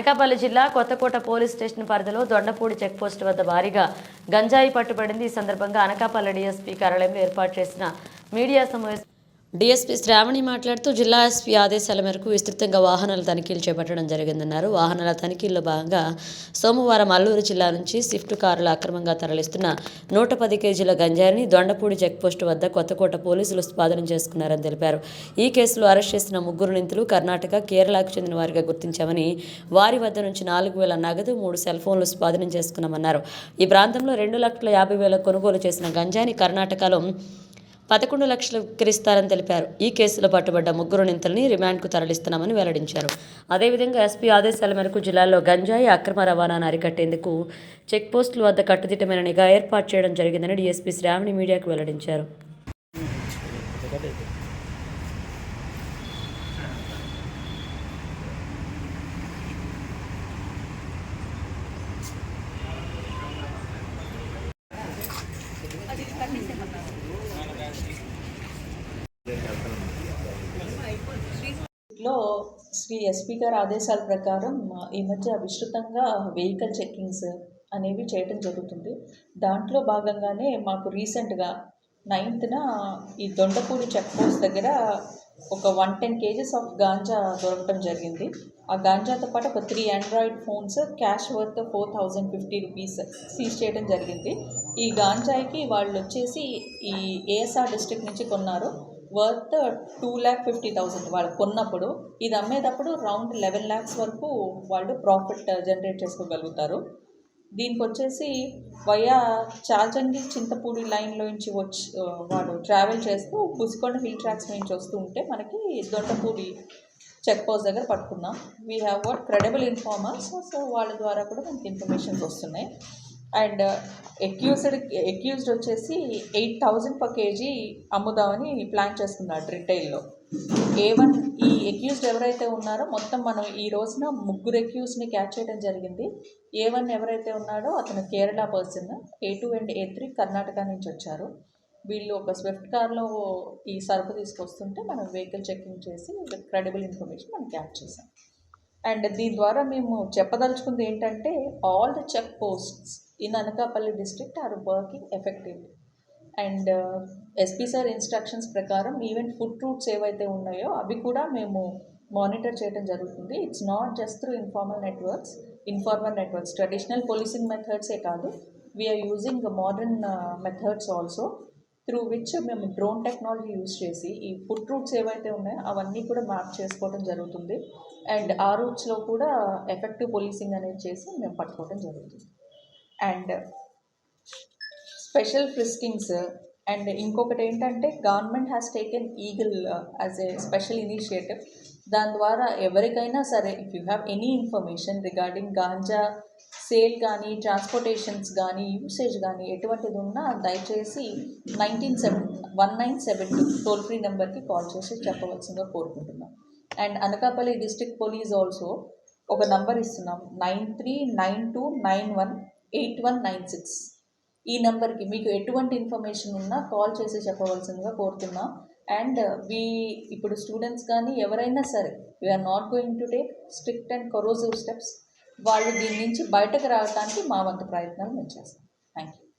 అనకాపల్లి జిల్లా Kothakota police station పరిధిలో Dondapudi checkpost వద్ద భారీగా గంజాయి పట్టుబడింది. ఈ సందర్భంగా అనకాపల్లి డీఎస్పీ కార్యాలయంలో ఏర్పాటు చేసిన మీడియా సమావేశం డీఎస్పీ శ్రావణి మాట్లాడుతూ జిల్లా ఎస్పీ ఆదేశాల మేరకు విస్తృతంగా వాహనాల తనిఖీలు చేపట్టడం జరిగిందన్నారు. వాహనాల తనిఖీల్లో భాగంగా సోమవారం అల్లూరు జిల్లా నుంచి స్విఫ్ట్ కారులు అక్రమంగా తరలిస్తున్న నూట పది కేజీల గంజాయిని దొండపూడి చెక్పోస్టు వద్ద కొత్తకోట పోలీసులు స్వాధీనం చేసుకున్నారని తెలిపారు. ఈ కేసులో అరెస్ట్ చేసిన ముగ్గురు నిందితులు కర్ణాటక కేరళకు చెందిన వారిగా గుర్తించామని వారి వద్ద నుంచి నాలుగు వేల నగదు మూడు సెల్ ఫోన్లు స్వాధీనం చేసుకున్నామన్నారు. ఈ ప్రాంతంలో రెండు లక్షల యాభై వేల కొనుగోలు చేసిన గంజాయిని కర్ణాటకలో పదకొండు లక్షలు విక్రయిస్తారని తెలిపారు. ఈ కేసులో పట్టుబడ్డ ముగ్గురు నింతల్ని రిమాండ్కు తరలిస్తున్నామని వెల్లడించారు. అదేవిధంగా ఎస్పీ ఆదేశాల మేరకు జిల్లాలో గంజాయి అక్రమ రవాణాను అరికట్టేందుకు చెక్పోస్టుల వద్ద కట్టుదిట్టమైన నిఘా ఏర్పాటు చేయడం జరిగిందని డీఎస్పీ శ్రావణి మీడియాకు వెల్లడించారు. లో శ్రీ ఎస్పీ గారి ఆదేశాల ప్రకారం ఈ మధ్య విస్తృతంగా వెహికల్ చెక్కింగ్స్ అనేవి చేయటం జరుగుతుంది. దాంట్లో భాగంగానే మాకు రీసెంట్గా నైన్త్న ఈ దొండపూడి చెక్ పోస్ట్ దగ్గర ఒక one ten kgs of ganja దొరకటం జరిగింది. ఆ గాంజాతో పాటు ఒక three Android phones cash worth four thousand fifty rupees seize చేయడం జరిగింది. ఈ గాంజాయికి వాళ్ళు వచ్చేసి ఈ ఏఎస్ఆర్ డిస్ట్రిక్ట్ నుంచి కొన్నారు. Worth two lakh fifty thousand వాళ్ళు కొన్నప్పుడు ఇది అమ్మేటప్పుడు రౌండ్ లెవెన్ ల్యాక్స్ వరకు వాళ్ళు ప్రాఫిట్ జనరేట్ uh, చేసుకోగలుగుతారు. దీనికి వచ్చేసి వయా చార్జంగి చింతపూడి లైన్లో నుంచి వచ్చి uh, వాడు ట్రావెల్ చేస్తూ పుసికొండ హిల్ ట్రాక్స్ నుంచి వస్తూ ఉంటే మనకి దొండపూడి చెక్ పోస్ట్ దగ్గర పట్టుకున్నాం. We have what credible informers so వాళ్ళ ద్వారా కూడా మనకి ఇన్ఫర్మేషన్స్ వస్తున్నాయి. అండ్ ఎక్యూస్డ్ ఎక్యూజ్డ్ వచ్చేసి ఎయిట్ థౌజండ్ పర్ కేజీ అమ్ముదామని ప్లాన్ చేస్తున్నాడు రిటైల్లో. ఏ వన్ ఈ ఎక్యూజ్డ్ ఎవరైతే ఉన్నారో మొత్తం మనం ఈ రోజున ముగ్గురు ఎక్యూజ్ని క్యాచ్ చేయడం జరిగింది. ఏ వన్ ఎవరైతే ఉన్నాడో అతను Kerala person A two and A three Karnataka నుంచి వచ్చారు. వీళ్ళు ఒక స్విఫ్ట్ కార్లో ఈ సరుకు తీసుకొస్తుంటే మనం వెహికల్ చెకింగ్ చేసి క్రెడిబుల్ ఇన్ఫర్మేషన్ మనం క్యాచ్ చేసాం అండ్ దీని ద్వారా మేము చెప్పదలుచుకుంది ఏంటంటే all the check posts in Anakapalli district are working effectively and SP sir instructions ప్రకారం ఈవెన్ ఫుడ్ రూట్స్ ఏవైతే ఉన్నాయో అవి కూడా మేము మానిటర్ చేయడం జరుగుతుంది. It's not just through informal networks informal networks traditional policing మెథడ్సే కాదు. We are using modern methods also through which మేము డ్రోన్ టెక్నాలజీ యూజ్ చేసి ఈ ఫుడ్ రూట్స్ ఏవైతే ఉన్నాయో అవన్నీ కూడా మ్యాప్ చేసుకోవడం జరుగుతుంది. అండ్ ఆ రూట్స్లో కూడా ఎఫెక్టివ్ పోలీసింగ్ అనేది చేసి మేము పట్టుకోవడం జరుగుతుంది. అండ్ స్పెషల్ ఫ్రిస్కింగ్స్ అండ్ ఇంకొకటి ఏంటంటే government has taken EAGLE as a special initiative దాని ద్వారా ఎవరికైనా సరే if you have any information regarding ganja sale కానీ ట్రాన్స్పోర్టేషన్స్ కానీ యూసేజ్ కానీ ఎటువంటిది ఉన్నా దయచేసి nineteen seven one nine seven two toll free నెంబర్కి కాల్ చేసి చెప్పవలసిందిగా కోరుకుంటున్నాం. And Anakapalli district police also ఒక నంబర్ ఇస్తున్నాం. Nine three nine two nine one eight one nine six. ఈ నెంబర్కి మీకు ఎటువంటి ఇన్ఫర్మేషన్ ఉన్నా కాల్ చేసి చెప్పవలసిందిగా కోరుతున్నాం. అండ్ వీ ఇప్పుడు స్టూడెంట్స్ కానీ ఎవరైనా సరే we are not going to take strict and corrosive steps వాళ్ళు దీని నుంచి బయటకు రావడానికి మా వంతు ప్రయత్నాలు మేము చేస్తాం. Thank you